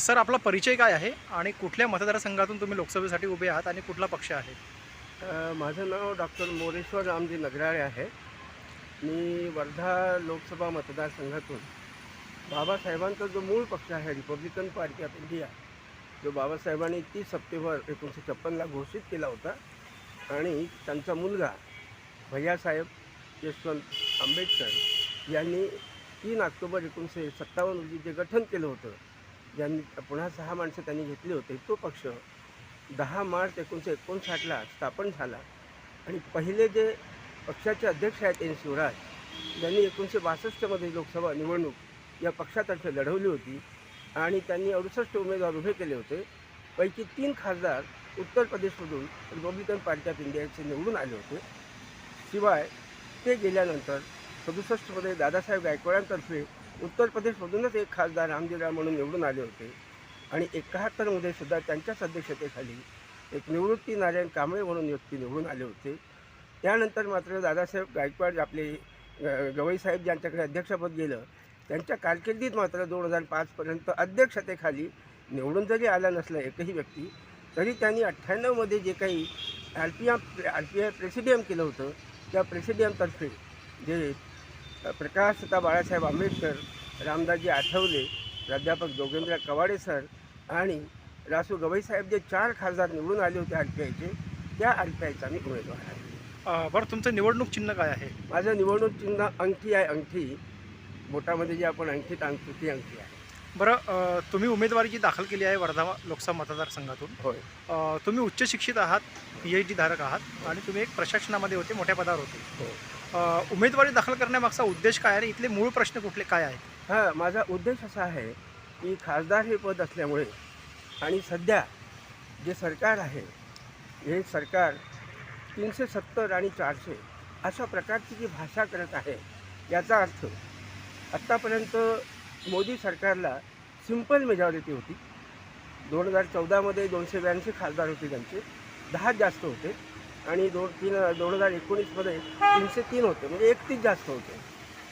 Sir आपला परिचय काय आहे आणि कुठल्या मतदारसंघातून तुम्ही लोकसभेसाठी उभे आहात आणि कुठला पक्ष आहे? अ, माझं नाव डॉक्टर मोरेश्वर रामजी नगराळे आहे. मी वर्धा लोकसभा मतदारसंघातून बाबासाहेबांचा जो मूळ पक्ष आहे रिपब्लिकन पार्टी ऑफ इंडिया जो बाबासाहेबांनी तीस सप्टेंबर एकोणीसशे छप्पनला घोषित केला होता आणि त्यांचा मुलगा भैयासाहेब यशवंत आंबेडकर यांनी तीन ऑक्टोबर एकोणीसशे सत्तावन्न रोजी जे गठन केलं होतं ज्यांनी पुन्हा सहा माणसं त्यांनी घेतली होते तो पक्ष दहा मार्च एकोणीसशे एकोणसाठला स्थापन झाला. आणि पहिले जे पक्षाचे अध्यक्ष आहेत एन शिवराज ज्यांनी एकोणीसशे बासष्टमध्ये लोकसभा निवडणूक या पक्षातर्फे लढवली होती आणि त्यांनी अडुसष्ट उमेदवार उभे केले होते. पैकी तीन खासदार उत्तर प्रदेशमधून रिपब्लिकन पार्टी ऑफ इंडियाचे निवडून आले होते. शिवाय ते गेल्यानंतर सदुसष्टमध्ये दादासाहेब गायकवाडांतर्फे उत्तर प्रदेशमधूनच एक खासदार रामदेवराव म्हणून निवडून आले होते. आणि एकाहत्तरमध्ये सुद्धा त्यांच्याच अध्यक्षतेखाली एक निवृत्ती नारायण कांबळे म्हणून व्यक्ती निवडून आले होते. त्यानंतर मात्र दादासाहेब गायकवाड आपले गवईसाहेब ज्यांच्याकडे अध्यक्षपद गेलं त्यांच्या कारकिर्दीत मात्र दोन हजार पाचपर्यंत अध्यक्षतेखाली निवडून जरी आला नसला एकही व्यक्ती तरी त्यांनी अठ्ठ्याण्णवमध्ये जे काही R P R P I presidium केलं होतं त्या प्रेसिडियमतर्फे जे प्रकाशता बाळासाहेब आंबेडकर रामदासजी आठवले प्राध्यापक जोगेंद्र कवाडे सर आणि रासू गवईसाहेब जे चार खासदार निवडून आले होते आर पी आयचे त्या आर पी आयचा मी उमेदवार आहे. बरं तुमचं निवडणूक चिन्ह काय आहे? माझं निवडणूक चिन्ह अंगठी आहे अंगठी बोटामध्ये जी आपण अंगठी टांगतो ती अंगठी आहे. बरं तुम्ही उमेदवारी जी दाखल केली आहे वर्धा लोकसभा मतदारसंघातून. होय. तुम्ही उच्च शिक्षित आहात पी एच डी धारक आहात आणि तुम्ही एक प्रशासनामध्ये होते मोठ्या पदावर होते. हो. उमेदवारी दाखल करण्यामागचा उद्देश काय आहे? आणि इथले मूळ प्रश्न कुठले? काय आहेत? हां माझा उद्देश असा आहे की खासदार हे पद असल्यामुळे आणि सध्या जे सरकार आहे हे सरकार तीनशे सत्तर आणि चारशे अशा प्रकारची जी भाषा करत आहे याचा अर्थ आत्तापर्यंत मोदी सरकारला सिंपल मेजॉरिटी होती. दोन हजार चौदामध्ये दोनशे ब्याऐंशी खासदार होते त्यांचे दहा जास्त होते. आणि दोन तीन दोन हज़ार एकोणीसमध्ये तीनशे तीन होते, म्हणजे एकतीस जास्त होते.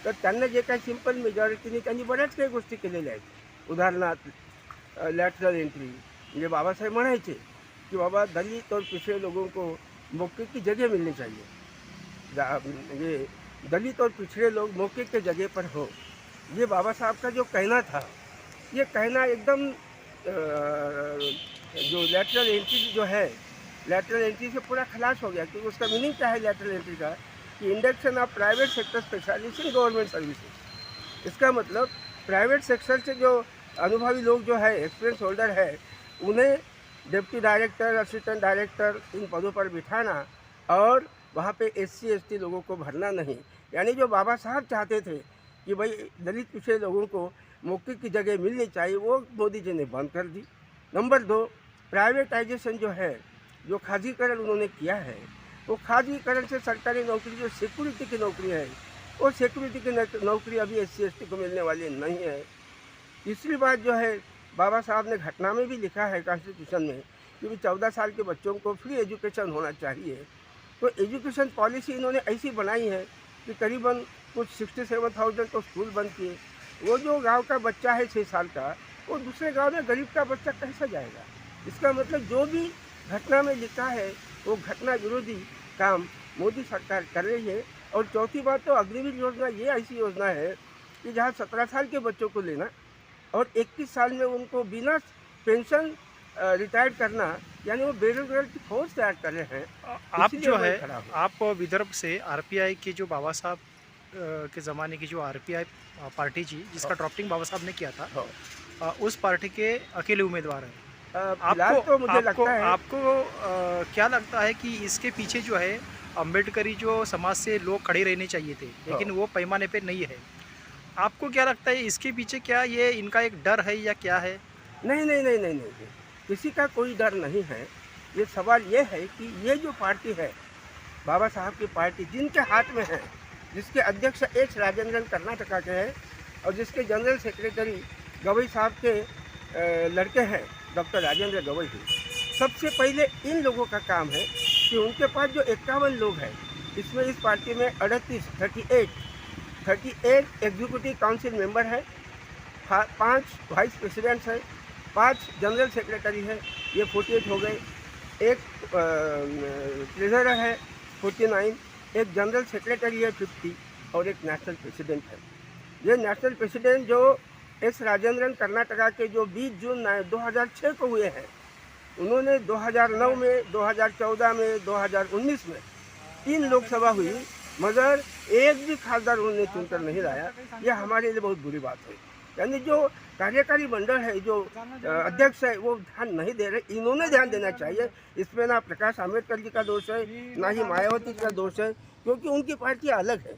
तर त्यांना जे काही सिंपल मेजॉरिटीने त्यांनी बऱ्याच काही गोष्टी केलेल्या आहेत. उदाहरणार्थ लॅटरल एंट्री म्हणजे बाबासाहेब म्हणायचे कि बाबा, दलित और पिछड़े लोगों को मौके की जगह मिलनी चाहिए. ये दलित और पिछड़े लोग मौके के जगह पर हो. ये बाबा साहब का जो कहना था, ये कहना एकदम जो लेटरल एंट्री जो है लेटरल एंट्री से पूरा खलास हो गया, क्योंकि उसका मीनिंग क्या है लेटरल एंट्री का? कि induction of private sector specialist in government services इसका मतलब प्राइवेट सेक्टर से जो अनुभवी लोग जो है एक्सपीरियंस होल्डर है, उन्हें डिप्टी डायरेक्टर असिस्टेंट डायरेक्टर इन पदों पर बिठाना और वहाँ पे एस सी एस टी लोगों को भरना नहीं। यानी जो बाबा साहब चाहते थे कि भाई दलित पिछड़े लोगों को मौके की जगह मिलनी चाहिए, वो मोदी जी ने बंद कर दी। नंबर दो प्राइवेटाइजेशन जो है जो खादीकरण उन्होंने किया है, वो खादीकरण से सरकारी नौकरी, जो सिक्योरिटी की नौकरी है, वो सिक्योरिटी की नौकरी अभी एस सी को मिलने वाली नहीं है। तीसरी बात जो है, बाबा साहब ने घटना में भी लिखा है कॉन्स्टिट्यूशन में कि चौदह साल के बच्चों को फ्री एजुकेशन होना चाहिए। तो एजुकेशन पॉलिसी इन्होंने ऐसी बनाई है कि करीबन कुछ सिक्सटी सेवन थाउज़ेंड तो स्कूल बंद किए। वो जो गाँव का बच्चा है छः साल का, वो दूसरे गाँव में गरीब का बच्चा कैसा जाएगा? इसका मतलब जो भी घटना में लिखा है वो घटना विरोधी काम मोदी सरकार कर रही है और चौथी बात तो अग्निवीर योजना ये ऐसी योजना है कि जहाँ सत्रह साल के बच्चों को लेना और इक्कीस साल में उनको बिना पेंशन रिटायर करना यानी वो बेरोजगार की फौज तैयार कर रहे हैं आप जो है हूँ। आप विदर्भ से आरपीआई के जो बाबा साहब के ज़माने की जो आरपीआई पार्टी थी जिसका ड्राफ्टिंग बाबा साहब ने किया था हाँ। उस पार्टी के अकेले उम्मीदवार हैं आपको तो मुझे आपको, लगता है आपको अ, क्या लगता है कि इसके पीछे जो है अम्बेडकरी जो समाज से लोग खड़े रहने चाहिए थे लेकिन हाँ। वो पैमाने पे नहीं है आपको क्या लगता है इसके पीछे क्या ये इनका एक डर है या क्या है नहीं नहीं नहीं नहीं नहीं नहीं। किसी का कोई डर नहीं है ये सवाल ये है कि ये जो पार्टी है बाबा साहब की पार्टी जिनके हाथ में है जिसके अध्यक्ष एच राजेंद्रन कर्नाटका के हैं और जिसके जनरल सेक्रेटरी गवई साहब के लड़के हैं डॉक्टर राजेंद्र गवई जी। सबसे पहले इन लोगों का काम है कि उनके पास जो इक्यावन लोग हैं, इसमें इस पार्टी में अड़तीस thirty eight thirty eight executive council member है, पाँच वाइस प्रेसिडेंट्स हैं, पाँच जनरल सेक्रेटरी है, ये फोर्टी एट हो गए। एक ट्रेजरर है फोर्टी नाइन एक जनरल सेक्रेटरी है फिफ्टी और एक नेशनल प्रेसिडेंट है। ये नेशनल प्रेसिडेंट जो एस राजेंद्रन कर्नाटका के जो 20 जून 2006 को हुए हैं, उन्होंने 2009 में 2014 में 2019 में तीन लोकसभा हुई, मगर एक भी खासदार उन्होंने चुनकर नहीं लाया। यह हमारे लिए बहुत बुरी बात है। यानी जो कार्यकारी मंडल है, जो अध्यक्ष है, वो ध्यान नहीं दे रहे। इन्होंने ध्यान देना चाहिए। इसमें ना प्रकाश आम्बेडकर जी का दोष है, ना ही मायावती का दोष है, क्योंकि उनकी पार्टी अलग है।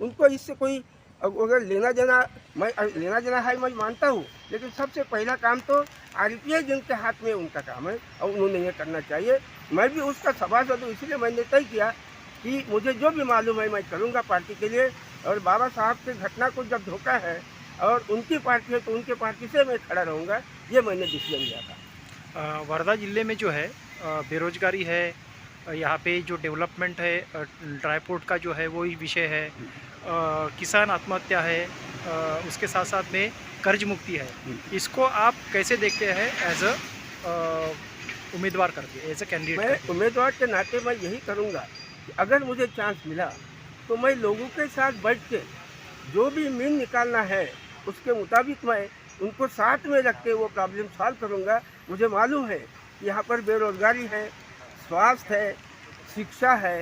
उनको इससे कोई अगर लेना देना, मैं लेना देना है, मैं मानता हूँ, लेकिन सबसे पहला काम तो आर जिनके हाथ में उनका काम है, और उन्होंने ये करना चाहिए। मैं भी उसका सभासद हूँ इसलिए मैंने तय किया कि मुझे जो भी मालूम है, मैं करूँगा पार्टी के लिए। और बाबा साहब के घटना को जब धोखा है, और उनकी पार्टी है तो उनके पार्टी से मैं खड़ा रहूँगा, ये मैंने डिसीज़न लिया था। वर्धा ज़िले में जो है बेरोजगारी है यहाँ पे जो डेवलपमेंट है ट्राईपोर्ट का जो है, वो ही विषय है। किसान आत्महत्या है उसके साथ साथ में कर्ज मुक्ति है। इसको आप कैसे देखते हैं एज अ उम्मीदवार करके एज अ कैंडिडेट मैं उम्मीदवार के नाते मैं यही करूँगा कि अगर मुझे चांस मिला तो मैं लोगों के साथ बैठ के जो भी मीन निकालना है उसके मुताबिक मैं उनको साथ में रख के वो प्रॉब्लम सॉल्व करूँगा। मुझे मालूम है यहाँ पर बेरोजगारी है स्वास्थ्य है शिक्षा है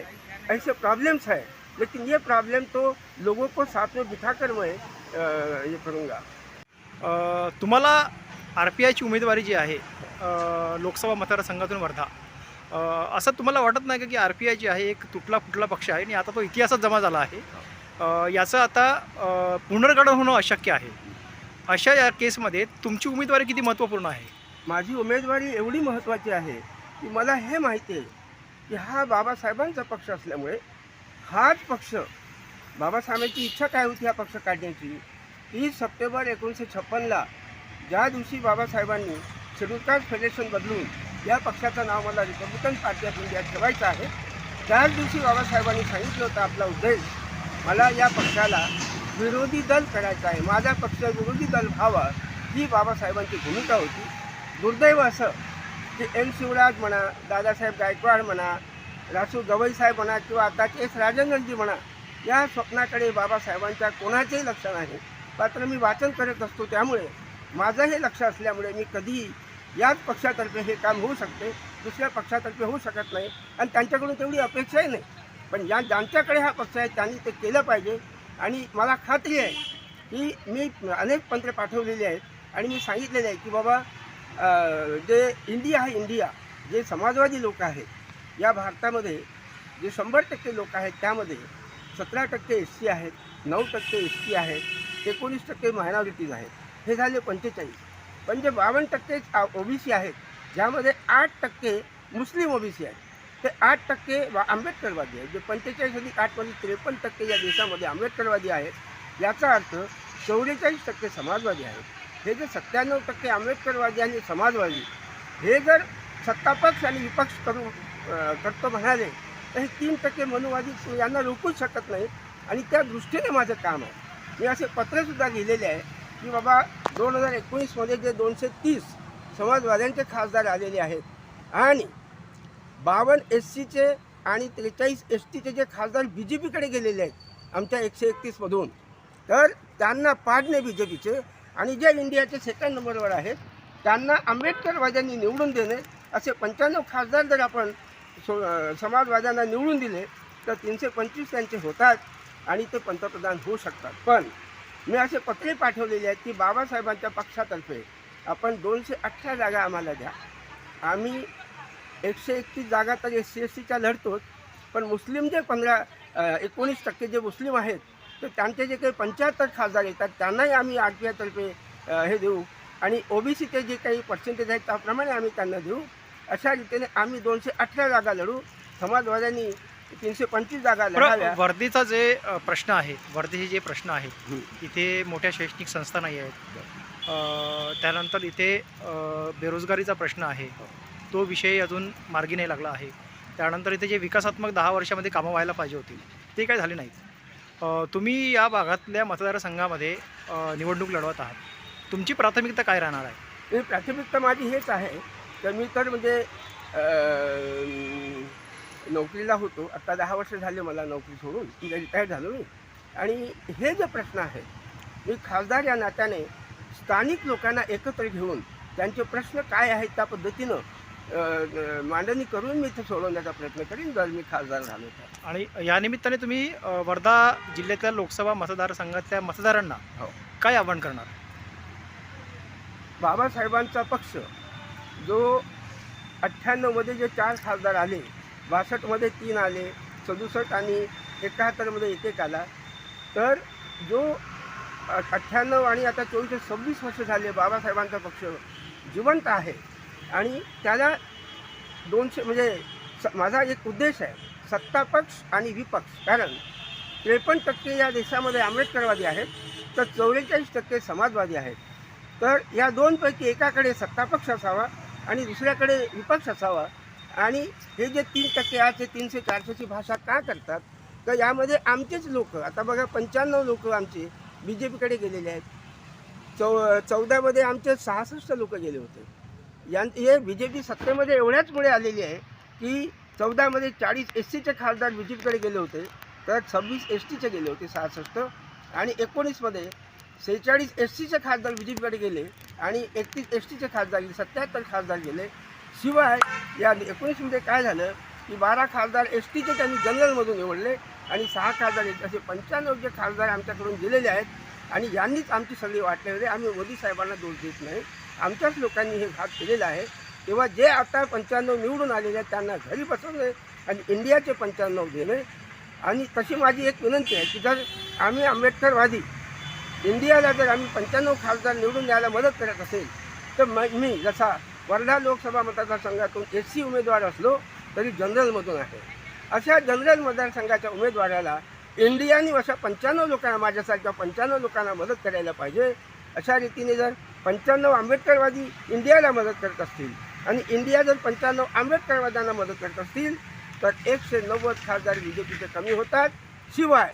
ऐसे प्रॉब्लम्स है। लेकिन ये प्रॉब्लम तो लोगों को साथ में बिठाकर मैं अ, ये करूँगा। तुम्हाला आर पी आयची उमेदवारी जी आहे लोकसभा मतदारसंघातून वर्धा असं तुम्हाला वाटत नाही का की आर पी आय जी आहे एक तुटला फुटला पक्ष आहे आणि आता तो इतिहासात जमा झाला आहे? याचं आता अ, पुनर्गठन होणं अशक्य आहे. अशा या केसमध्ये तुमची उमेदवारी किती महत्त्वपूर्ण आहे? माझी उमेदवारी एवढी महत्त्वाची आहे की मला हे माहिती आहे की हा बाबासाहेबांचा पक्ष असल्यामुळे हाच पक्ष. बाबासाहेबांची इच्छा काय होती हा पक्ष काढण्याची? तीस सप्टेंबर एकोणीसशे छप्पनला ज्या दिवशी बाबासाहेबांनी शेड्यूल कास्ट फेडरेशन बदलून या पक्षाचं नाव मला रिपब्लिकन पार्टी ऑफ इंडिया ठेवायचं आहे त्याच दिवशी बाबासाहेबांनी सांगितलं होतं आपला उद्देश मला या पक्षाला विरोधी दल करायचा आहे. माझा पक्ष विरोधी दल व्हावा ही बाबासाहेबांची भूमिका होती. दुर्दैव असं की एम शिवराज म्हणा दादासाहेब गायकवाड म्हणा रासू गवईसाहेब म्हणा किंवा आताचे एस राजनजी म्हणा या स्वप्नाकडे बाबासाहेबांच्या कोणाचेही लक्ष नाही. मात्र मी वाचन करत असतो त्यामुळे माझं हे लक्ष असल्यामुळे मी कधीही याच पक्षातर्फे हे काम होऊ शकते दुसऱ्या पक्षातर्फे होऊ शकत नाही आणि त्यांच्याकडून तेवढी अपेक्षाही नाही. पण या ज्यांच्याकडे हा पक्ष आहे त्यांनी ते केलं पाहिजे आणि मला खात्री आहे की मी अनेक पत्रे पाठवलेली आहेत आणि मी सांगितलेलं आहे की बाबा जे इंडिया आहे इंडिया जे समाजवादी लोक आहेत या भारतामध्ये जे शंभर टक्के लोक आहेत त्यामध्ये सतरा टक्के एस सी आहेत नऊ टक्के एस टी आहेत एकोणीस टक्के मायनॉरिटीज आहेत. हे झाले पंचेचाळीस. पण जे बावन्न टक्के ओबीसी आहेत ज्यामध्ये आठ टक्के मुस्लिम ओबीसी आहेत ते आठ टक्के वा- आंबेडकरवादी आहेत. जे पंचेचाळीस अधिक आठमध्ये म्हणजे त्रेपन्न टक्के या देशामध्ये आंबेडकरवादी आहेत याचा अर्थ चौवेचाळीस टक्के समाजवादी आहेत. हे जे सत्त्याण्णव टक्के आंबेडकरवादी आणि समाजवादी हे जर सत्तापक्ष आणि विपक्ष करून करतो म्हणाले तर हे तीन टक्के मनुवादी यांना रोखूच शकत नाही आणि त्या दृष्टीने माझं काम आहे. मी असे पत्रसुद्धा लिहिलेले आहे की बाबा दोन हजार एकोणीसमध्ये जे दोनशे तीस समाजवाद्यांचे खासदार आलेले आहेत आणि बावन्न एस सीचे आणि त्रेचाळीस एस टीचे जे खासदार बी जे पीकडे गेलेले आहेत आमच्या एकशे एकतीसमधून तर त्यांना पाडणे बी जे पीचे आणि जे इंडियाचे सेकंड नंबरवर आहेत त्यांना आंबेडकरवाद्यांनी निवडून देणे असे पंच्याण्णव खासदार जर आपण सो समाजवाद्यांना निवडून दिले तर तीनशे पंचवीस त्यांचे होतात आणि ते पंतप्रधान होऊ शकतात. पण मी असे पत्रे पाठवलेले आहेत की बाबासाहेबांच्या पक्षातर्फे आपण दोनशे अठरा जागा आम्हाला द्या. आम्ही एकशे एकतीस जागा तर एस सी एस सीच्या लढतोच पण मुस्लिम जे पंधरा एकोणीस टक्के जे मुस्लिम आहेत तर त्यांचे जे काही पंच्याहत्तर खासदार येतात त्यांनाही आम्ही आर पी आयतर्फे हे देऊ. आणि ओबीसीचे जे काही पर्सेंटेज आहेत त्याप्रमाणे आम्ही त्यांना देऊ. अशा रीतीने आम्ही दोनशे अठरा जागा लढू. समाजवाद्यांनी तीनशे पंचवीस जागा लढाव्या. वर्धेचा जे प्रश्न आहे वर्धेचे जे प्रश्न आहेत हं. इथे मोठ्या शैक्षणिक संस्था नाही आहेत. त्यानंतर इथे बेरोजगारीचा प्रश्न आहे. तो विषय अजून मार्गी नाही लागला आहे. त्यानंतर इथे जे विकासात्मक दहा वर्षामध्ये कामं व्हायला पाहिजे होती ते काय झाले नाहीत. तुम्ही या भागातल्या मतदारसंघामध्ये निवडणूक लढवत आहात. तुमची प्राथमिकता काय राहणार आहे? ही प्राथमिकता माझी हेच आहे तर मी तर म्हणजे नोकरीला होतो. आत्ता दहा वर्ष झाले मला नोकरी सोडून. म्हणजे रिटायर झालो मी. आणि हे जे प्रश्न आहेत मी खासदार या नात्याने स्थानिक लोकांना एकत्र घेऊन त्यांचे प्रश्न काय आहेत त्या पद्धतीनं मांडणी करून मी ते सोडवण्याचा प्रयत्न करीन जर मी खासदार झालो तर. आणि या निमित्ताने तुम्ही वर्धा जिल्ह्यातल्या लोकसभा मतदारसंघातल्या मतदारांना हो. काय आव्हान करणार? बाबासाहेबांचा पक्ष जो अठ्ठ्याण्णवमध्ये जे चार खासदार आले बासष्टमध्ये तीन आले सदुसष्ट आणि एकाहत्तरमध्ये एक एक आला तर जो अठ्ठ्याण्णव आणि आता चोवीस सव्वीस वर्ष झाले बाबासाहेबांचा पक्ष जिवंत आहे आणि त्याला दोनशे म्हणजे स माझा एक उद्देश आहे सत्तापक्ष आणि विपक्ष कारण त्रेपन्न टक्के या देशामध्ये आंबेडकरवादी आहेत तर चौवेचाळीस टक्के समाजवादी आहेत. तर या दोनपैकी एकाकडे सत्तापक्ष असावा आणि दुसऱ्याकडे विपक्ष असावा. आणि हे जे तीन टक्के आज ते तीनशे चारशेची भाषा का करतात? तर यामध्ये आमचेच लोक आता बघा पंच्याण्णव लोक आमचे बी जे पीकडे गेलेले आहेत. चौ चौदामध्ये आमचे सहासष्ट लोक गेले होते. यां हे बी जे पी सत्तेमध्ये एवढ्याचमुळे आलेली आहे की चौदामध्ये चाळीस एस सीचे खासदार बी जे पीकडे गेले होते. तर सव्वीस एस टीचे गेले होते सहासष्ट. आणि एकोणीसमध्ये सेहेचाळीस एस सीचे खासदार बी जे पीकडे गेले आणि एकतीस एस टीचे खासदार गेले सत्याहत्तर खासदार गेले. शिवाय या एकोणीसमध्ये काय झालं की बारा खासदार एस टीचे त्यांनी जनरलमधून निवडले आणि सहा खासदार एक- असे पंच्याण्णव जे खासदार आमच्याकडून गेलेले आहेत आणि यांनीच आमची सगळी वाटलेली होते आम्ही मोदी साहेबांना दोष देत नाही. आमच्याच लोकांनी हे घात केलेला आहे. तेव्हा जे आता पंच्याण्णव निवडून आलेले आहेत त्यांना घरी बसवणे आणि इंडियाचे पंच्याण्णव देणे आणि तशी माझी एक विनंती आहे की जर आम्ही आंबेडकरवादी इंडियाला जर आम्ही पंच्याण्णव खासदार निवडून द्यायला मदत करत असेल तर म मी जसा वर्धा लोकसभा मतदारसंघातून एस सी उमेदवार असलो तरी जनरलमधून आहे. अशा जनरल मतदारसंघाच्या उमेदवाराला इंडियाने अशा पंच्याण्णव लोकांना माझ्यासारख्या पंच्याण्णव लोकांना मदत करायला पाहिजे. अशा रीतीने जर पंच्याण्णव आंबेडकरवादी इंडियाला मदत करत असतील आणि इंडिया जर पंच्याण्णव आंबेडकरवाद्यांना मदत करत असतील तर एकशे नव्वद खासदार बी जे पीचे कमी होतात. शिवाय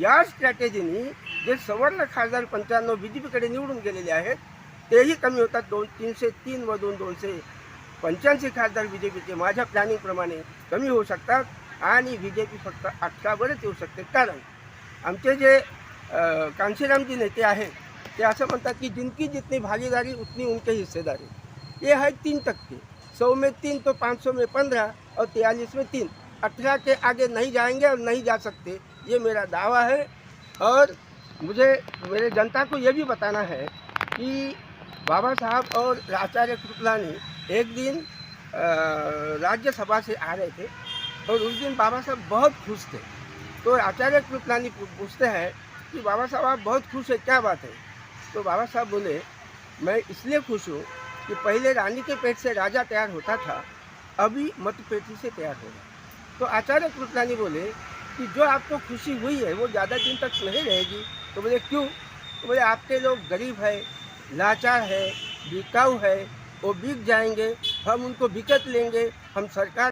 या स्ट्रॅटेजीनी जे सवर्ण खासदार पंच्याण्णव बी जे पीकडे निवडून गेलेले आहेत तेही कमी होतात दोन तीनशे तीन व दोन दोनशे पंच्याऐंशी खासदार बी जे पीचे माझ्या प्लॅनिंगप्रमाणे कमी होऊ शकतात आणि बी जे पी फक्त अठरावरच येऊ शकते. कारण आमचे जे कांशीरामजी नेते आहेत ते असं म्हणतात की जिनकी जितनी भागीदारी उतनी उनके हिस्सेदारी. ये है तीन टक्के. सौ में तीन तो पाँच सौ में पंद्रह और तियालीस में तीन. अठारह के आगे नहीं जाएंगे और नहीं जा सकते. ये मेरा दावा है और मुझे, मेरे जनता को ये भी बताना है कि बाबा साहब और आचार्य कृपलानी एक दिन राज्यसभा से आ रहे थे और उस दिन बाबा साहब बहुत खुश थे। तो आचार्य कृपलानी पूछते हैं कि बाबा साहब, आप बहुत खुश है, क्या बात है? तो बाबा साहब बोले, मैं इसलिए खुश हूँ कि पहले रानी के पेट से राजा तैयार होता था, अभी मतपेटी से तैयार होगा तो आचार्य कृपलानी बोले कि जो आपको खुशी हुई है, वो ज़्यादा दिन तक नहीं रहेगी। तो बोले क्यों? तो बोले आपके लोग गरीब है लाचार है बिकाऊ है वो बिक जाएंगे हम उनको बिकत लेंगे हम सरकार